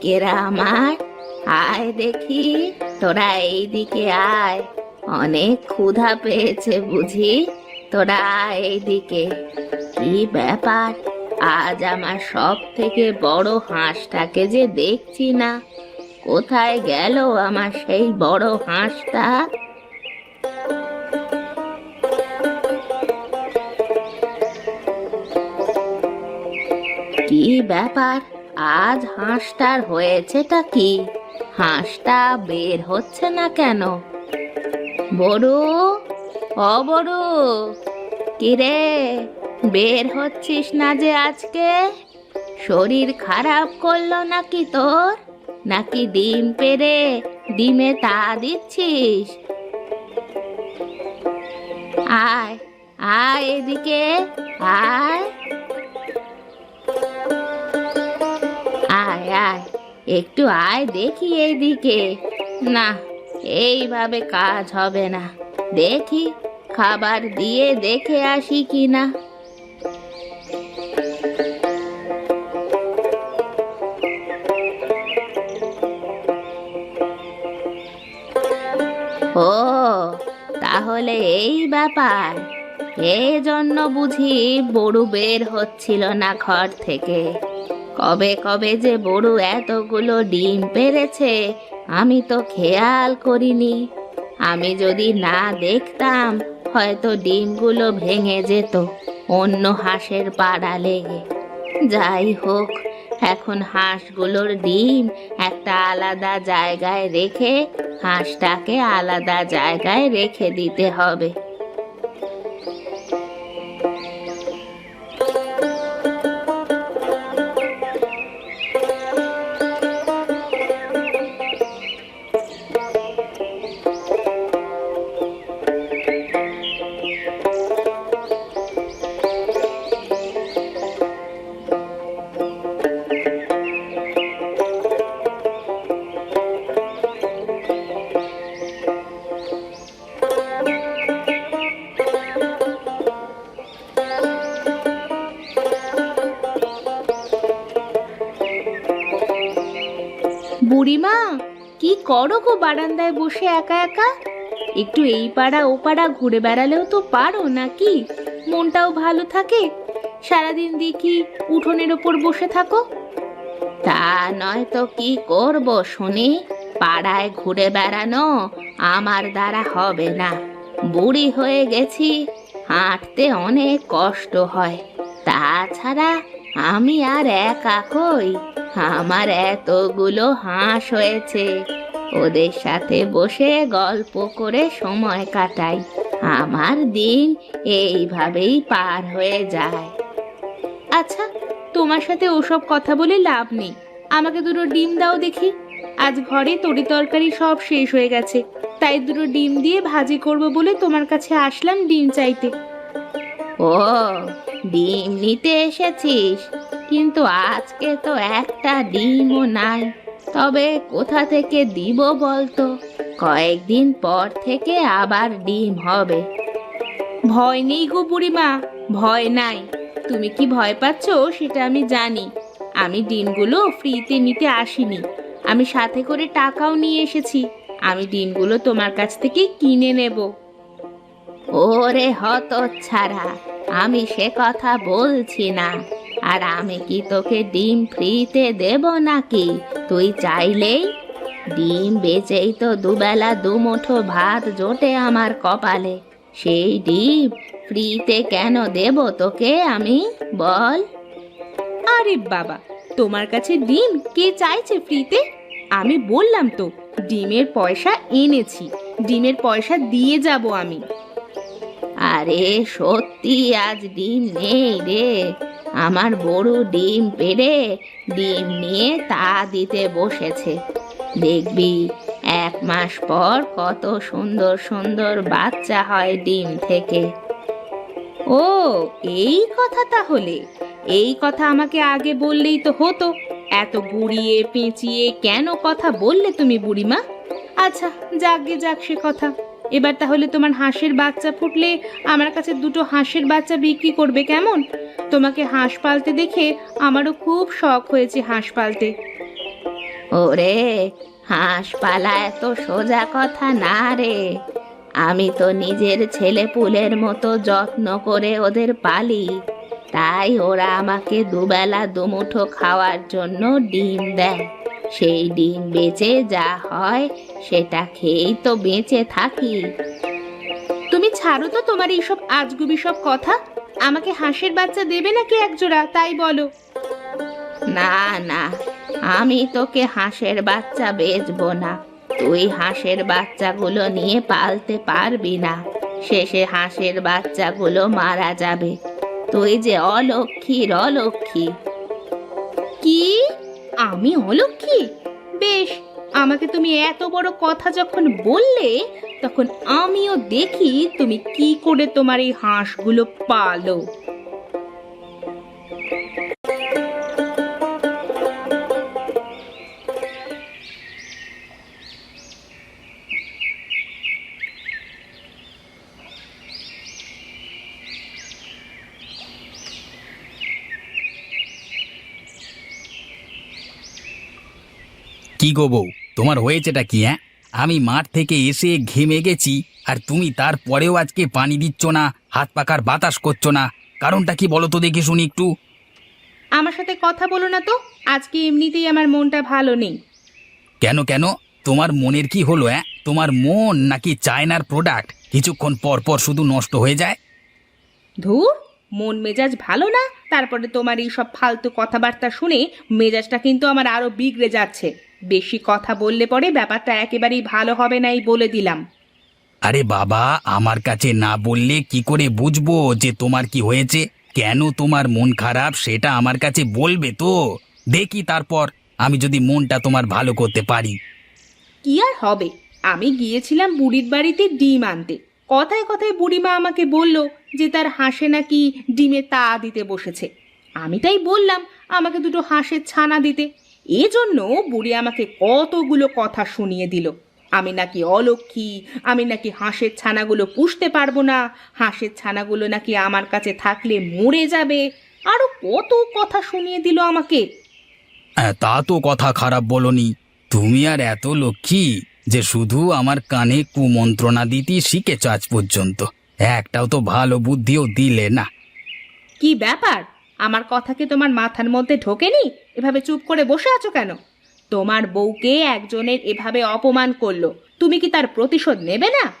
মানিকেরা আমার। আয় দেখি, তোরা এইদিকে আয়। অনেক ক্ষুধা পেয়েছে বুঝি। তোরা আয় এইদিকে। কি ব্যাপার? আজ আমার সব থেকে বড় হাঁসটাকে যে দেখছি না। কোথায় গেল আমার সেই বড় হাঁসটা? কি ব্যাপার? আজ হাঁসটার হয়েছেটা কি? হাঁসটা বের হচ্ছে না কেন? বড়ু ও বড়ু, কিরে, বের হচ্ছিস না যে আজকে? শরীর খারাপ করল নাকি তোর? নাকি ডিম পেরে ডিমে তা দিচ্ছিস? আয় আয় এদিকে, আয়। একটু আয় দেখি এইদিকে। না, এইভাবে কাজ হবে না। দেখি, খাবার দিয়ে দেখে আসি কি না ও, তাহলে এই ব্যাপার। এই জন্য বুঝি বড়ু বের হচ্ছিল না ঘর থেকে। কবে কবে যে বড়ু এতগুলো ডিম পেরেছে, আমি তো খেয়াল করিনি। আমি যদি না দেখতাম, হয়তো ডিমগুলো ভেঙে যেত অন্য হাঁসের পাড়া লেগে। যাই হোক, এখন হাঁসগুলোর ডিম একটা আলাদা জায়গায় রেখে হাঁসটাকে আলাদা জায়গায় রেখে দিতে হবে। বারান্দায় বসে একা একা? একটু এই পাড়া ও পাড়া ঘুরে বেড়ালেও তো পারো নাকি? মনটাও ভালো থাকে? সারাদিন দেখি উঠোনের ওপর বসে থাকো। তা নয় তো কি করব শুনি? পাড়ায় ঘুরে বেড়ানো আমার দ্বারা হবে না। বুড়ি হয়ে গেছি, হাঁটতে অনেক কষ্ট হয়। তাছাড়া আমি আর একা কই? আমার এতগুলো হাঁস হয়েছে। ওদের সাথে বসে গল্প করে সময় কাটাই। আমার দিন এইভাবেই পার হয়ে যায়। আচ্ছা তোমার সাথে ওসব কথা বলে লাভ নেই। আমাকে দুটো ডিম দাও দেখি। আজ ঘরে তরি তরকারি সব শেষ হয়ে গেছে। তাই দুটো ডিম দিয়ে ভাজি করব বলে তোমার কাছে আসলাম ডিম চাইতে। ও ডিম নিতে এসেছিস? কিন্তু আজকে তো একটা ডিমও নাই। তবে কোথা থেকে দিব বলতো? কয়েকদিন পর থেকে আবার ডিম হবে। ভয় নেই গো বুড়িমা ভয় নাই। তুমি কি ভয় পাচ্ছ সেটা আমি জানি। আমি ডিমগুলো ফ্রিতে নিতে আসিনি। আমি সাথে করে টাকাও নিয়ে এসেছি। আমি ডিমগুলো তোমার কাছ থেকে কিনে নেব। ওরে হত ছাড়া আমি সে কথা বলছি না। আর আমি কি তোকে ডিম ফ্রিতে দেব নাকি? তুই চাইলেই? ডিম বেচেই তো দুবেলা দুমুঠো ভাত জোটে আমার কপালে। সেই ডিম ফ্রিতে কেন দেব তোকে আমি? বল। আরে বাবা তোমার কাছে ডিম কে চাইছে ফ্রিতে? আমি বললাম তো ডিমের পয়সা এনেছি ডিমের পয়সা দিয়ে যাব আমি। আরে সত্যি আজ ডিম নেই রে। আমার বড় ডিম পেড়ে ডিম নিয়ে তা দিতে বসেছে। দেখবি, এক মাস পর কত সুন্দর সুন্দর বাচ্চা হয় ডিম থেকে। ও, এই কথা তাহলে। এই কথা আমাকে আগে বললেই তো হতো। এত গুড়িয়ে পেঁচিয়ে কেন কথা বললে তুমি বুড়িমা? আচ্ছা যাকগে যাক সে কথা। এবার তাহলে তোমার হাঁসের বাচ্চা ফুটলে আমার কাছে দুটো হাঁসের বাচ্চা বিক্রি করবে কেমন? তোমাকে হাঁস পালতে দেখে আমারও খুব শখ হয়েছে হাঁস পালতে। ওরে, হাঁস পালা এত সোজা কথা না রে। আমি তো নিজের ছেলে পুলের মতো যত্ন করে ওদের পালি। তাই ওরা আমাকে দুবেলা দুমুঠো খাওয়ার জন্য ডিম দেয়। সেই ডিম বেচে যা হয় সেটা খেয়েই তো বেঁচে থাকি। তুমি ছাড়ো তো তোমার এইসব আজগুবি সব কথা। আমাকে হাঁসের বাচ্চা দেবে নাকি একজোড়া তাই বলো। না না আমি তোকে হাঁসের বাচ্চা বেচবো না। তুই হাঁসের বাচ্চাগুলো নিয়ে পালতে পারবি না। শেষে হাঁসের বাচ্চাগুলো মারা যাবে। তুই যে অলক্ষীর অলক্ষী কি? আমি অলক্ষী বেশ, আমাকে তুমি এত বড় কথা যখন বললে, তখন আমিও দেখি তুমি কি করে তোমার এই হাঁসগুলো পালো। কি গো বউ? তোমার হয়েছেটা কি হ্যাঁ? আমি মাঠ থেকে এসে ঘেমে গেছি আর তুমি তারপরেও আজকে পানি দিচ্ছ না হাত পাকার বাতাস করছ না। কারণটা কি বলো তো দেখি শুনি একটু। আমার সাথে কথা বলো না তো আজকে এমনিতেই আমার মনটা ভালো নেই। কেন কেন? তোমার মনের কি হলো হ্যাঁ? তোমার মন নাকি চায়নার প্রোডাক্ট কিছুক্ষণ পর পর শুধু নষ্ট হয়ে যায়। ধুর মন মেজাজ ভালো না? তারপরে তোমার এই সব ফালতু কথাবার্তা শুনে মেজাজটা কিন্তু আমার আরও বিগড়ে যাচ্ছে। বেশি কথা বললে পরে ব্যাপারটা একেবারেই ভালো হবে না এই বলে দিলাম। আরে বাবা আমার কাছে না বললে কি করে বুঝব যে তোমার কি হয়েছে? কেন তোমার মন খারাপ সেটা আমার কাছে বলবে তো। দেখি তারপর আমি যদি মনটা তোমার ভালো করতে পারি। কি আর হবে? আমি গিয়েছিলাম বুড়ির বাড়িতে ডিম আনতে। কথায় কথায় বুড়িমা আমাকে বলল যে তার হাঁসে নাকি ডিমে তা দিতে বসেছে। আমি তাই বললাম আমাকে দুটো হাঁসের ছানা দিতে। এজন্য বুড়ি আমাকে কতগুলো কথা শুনিয়ে দিল। আমি নাকি অলক্ষী আমি নাকি হাঁসের ছানাগুলো পুষতে পারব না হাঁসের ছানাগুলো নাকি আমার কাছে থাকলে মরে যাবে। আরও কত কথা শুনিয়ে দিল আমাকে? হ্যাঁ, তা তো কথা খারাপ বলনি। তুমি আর এত লক্ষ্মী যে শুধু আমার কানে কুমন্ত্রণা দিতে শিখেছ আজ পর্যন্ত। একটাও তো ভালো বুদ্ধিও দিলে না। কি ব্যাপার? আমার কথা কি তোমার মাথার মধ্যে ঢোকেনি? এভাবে চুপ করে বসে আছো কেন? তোমার বউকে একজনের এভাবে অপমান করল তুমি কি তার প্রতিশোধ নেবে না?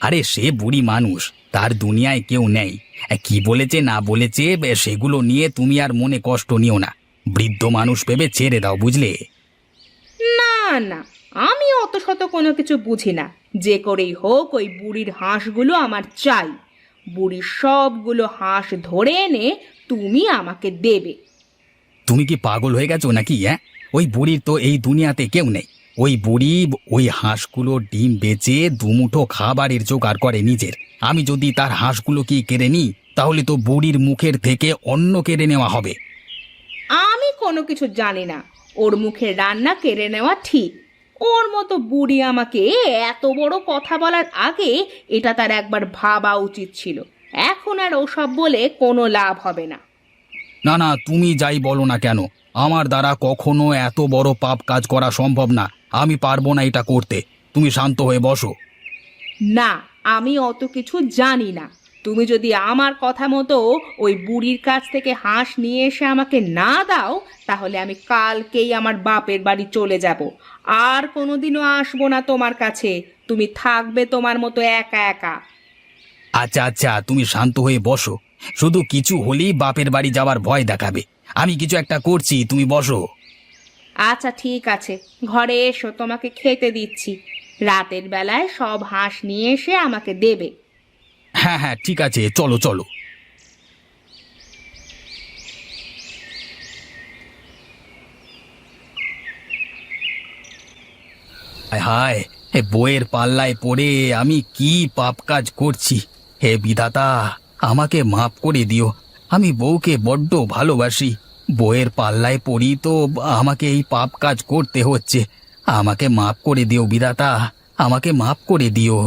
আরে সে বুড়ি মানুষ তার দুনিয়ায় কেউ নেই। কি বলেছে না বলেছে বে, সেগুলো নিয়ে তুমি আর মনে কষ্ট নিও না। বৃদ্ধ মানুষ ভেবে ছেড়ে দাও বুঝলে? না না আমি অত শত কোনো কিছু বুঝি না। যে করেই হোক ওই বুড়ির হাঁসগুলো আমার চাই। বুড়ির সবগুলো হাঁস ধরে এনে তুমি আমাকে দেবে। তুমি কি পাগল হয়ে গেছো নাকি হ্যাঁ? ওই বুড়ির তো এই দুনিয়াতে কেউ নেই। ওই বুড়ি, ওই হাঁসগুলো ডিম বেচে দুমুঠো খাবারের জোগাড় করে নিজের। আমি যদি তার হাঁসগুলো কি কেড়ে নিই, তাহলে তো বুড়ির মুখের থেকে অন্য কেড়ে নেওয়া হবে। আমি কোনো কিছু জানি না। ওর মুখে রান্না কেড়ে নেওয়া ঠিক। ওর মতো বুড়ি আমাকে এত বড় কথা বলার আগে এটা তার একবার ভাবা উচিত ছিল। এখন আর ওসব বলে কোনো লাভ হবে না। না না তুমি যাই বলো না কেন। আমার দ্বারা কখনো এত বড় পাপ কাজ করা সম্ভব না। আমি পারব না এটা করতে। তুমি শান্ত হয়ে বসো। না আমি অত কিছু জানি না। তুমি যদি আমার কথা মতো ওই বুড়ির কাছ থেকে হাঁস নিয়ে এসে আমাকে না দাও তাহলে আমি কালকেই আমার বাপের বাড়ি চলে যাব। আর কোনোদিনও আসব না তোমার কাছে। তুমি থাকবে তোমার মতো একা একা। আচ্ছা আচ্ছা তুমি শান্ত হয়ে বসো। শুধু কিছু হলেই বাপের বাড়ি যাওয়ার ভয় দেখাবে। আমি কিছু একটা করছি তুমি বসো। আচ্ছা ঠিক আছে। ঘরে এসো তোমাকে খেতে দিচ্ছি। রাতের বেলায় সব হাঁস নিয়ে এসে আমাকে দেবে। হ্যাঁ হ্যাঁ ঠিক আছে চলো চলো। হায় হায় এ বইয়ের পাল্লায় পড়ে আমি কি পাপ কাজ করছি। হে বিধাতা আমাকে মাফ করে দিও। আমি বউকে বড্ড ভালোবাসি। বইয়ের পাল্লায় পড়ি তো আমাকে এই পাপ কাজ করতে হচ্ছে। আমাকে মাফ করে দিও বিধাতা, আমাকে মাফ করে দিও।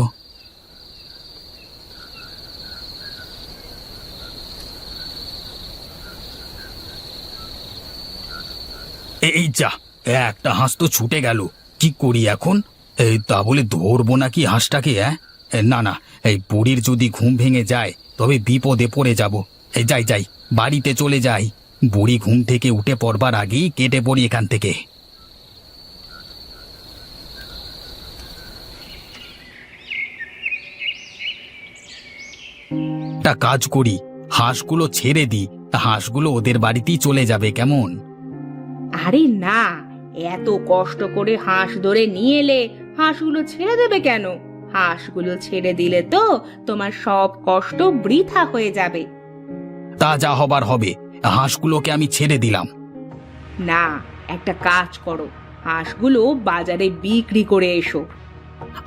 এই যা, একটা হাঁস তো ছুটে গেল। কি করি এখন? এই তা বলে ধরবো নাকি হাঁসটাকে হ্যাঁ না না, এই বুড়ির যদি ঘুম ভেঙে যায়, তবে বিপদে পড়ে যাব। এই যাই যাই, বাড়িতে চলে যাই। বুড়ি ঘুম থেকে উঠে পড়বার আগেই কেটে পড়ি এখান থেকে। একটা কাজ করি, হাঁসগুলো ছেড়ে দিই হাঁসগুলো ওদের বাড়িতেই চলে যাবে, কেমন? আরে না, এত কষ্ট করে হাঁস ধরে নিয়ে এলে হাঁসগুলো ছেড়ে দেবে কেন? হাঁসগুলো ছেড়ে দিলে তো তোমার সব কষ্ট বৃথা হয়ে যাবে। তা যা হবার হবে হাঁসগুলোকে আমি ছেড়ে দিলাম। না একটা কাজ করো হাঁসগুলো বাজারে বিক্রি করে এসো।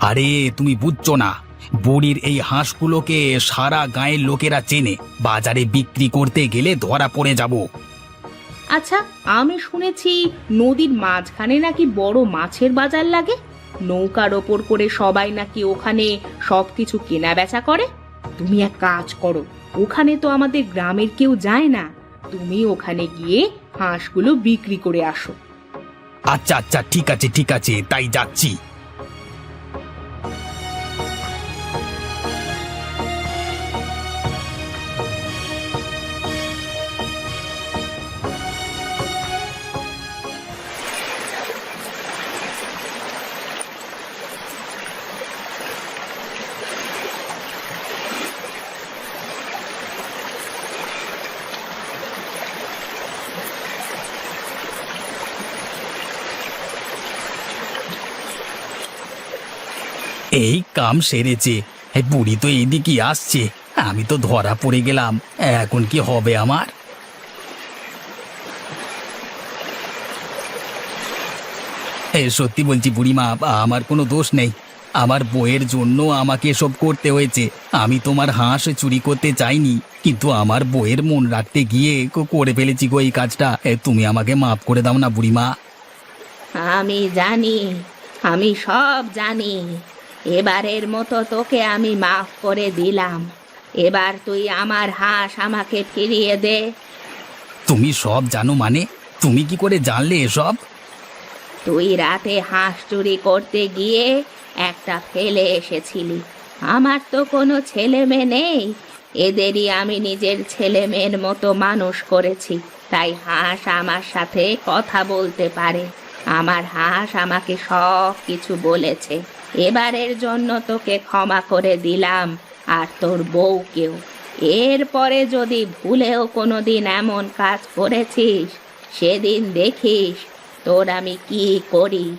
আরে তুমি বুঝছ না বুড়ির এই হাঁসগুলোকে সারা গায়ের লোকেরা চেনে বাজারে বিক্রি করতে গেলে ধরা পড়ে যাব। আচ্ছা আমি শুনেছি নদীর মাঝখানে নাকি বড় মাছের বাজার লাগে? নৌকার ওপর করে সবাই নাকি ওখানে সবকিছু কেনা বেচা করে? তুমি এক কাজ করো, ওখানে তো আমাদের গ্রামের কেউ যায় না। তুমি ওখানে গিয়ে হাঁসগুলো বিক্রি করে আসো। আচ্ছা আচ্ছা ঠিক আছে ঠিক আছে, তাই যাচ্ছি। এই কাম সেরেছে। এই বুড়ি তো এইদিকেই আসছে। আমি তো ধরা পড়ে গেলাম। এখন কি হবে আমার? এ সত্যি বলছি বুড়িমা, আমার কোনো দোষ নেই। আমার বইয়ের জন্য আমাকে এসব করতে হয়েছে। আমি তোমার হাঁস চুরি করতে চাইনি। কিন্তু আমার বইয়ের মন রাখতে গিয়ে করে ফেলেছি গো এই কাজটা। তুমি আমাকে মাফ করে দাও না বুড়িমা। আমি জানি, আমি সব জানি। এবারের মতো তোকে আমি মাফ করে দিলাম। এবার তুই আমার হাঁস আমাকে ফিরিয়ে দে। তুমি সব জানো মানে? তুমি কি করে জানলে এসব? তুই রাতে হাঁস চুরি করতে গিয়ে একটা ফেলে এসেছিলি। আমার তো কোনো ছেলে মেয়ে নেই। এদেরই আমি নিজের ছেলে মেয়ের মতো মানুষ করেছি। তাই হাঁস আমার সাথে কথা বলতে পারে। আমার হাঁস আমাকে সব কিছু বলেছে। এবারের জন্য তোকে ক্ষমা করে দিলাম, আর তোর বউকেও। এরপরে যদি ভুলেও কোনো দিন এমন কাজ করেছিস, সেদিন দেখিস তোর আমি কি করি।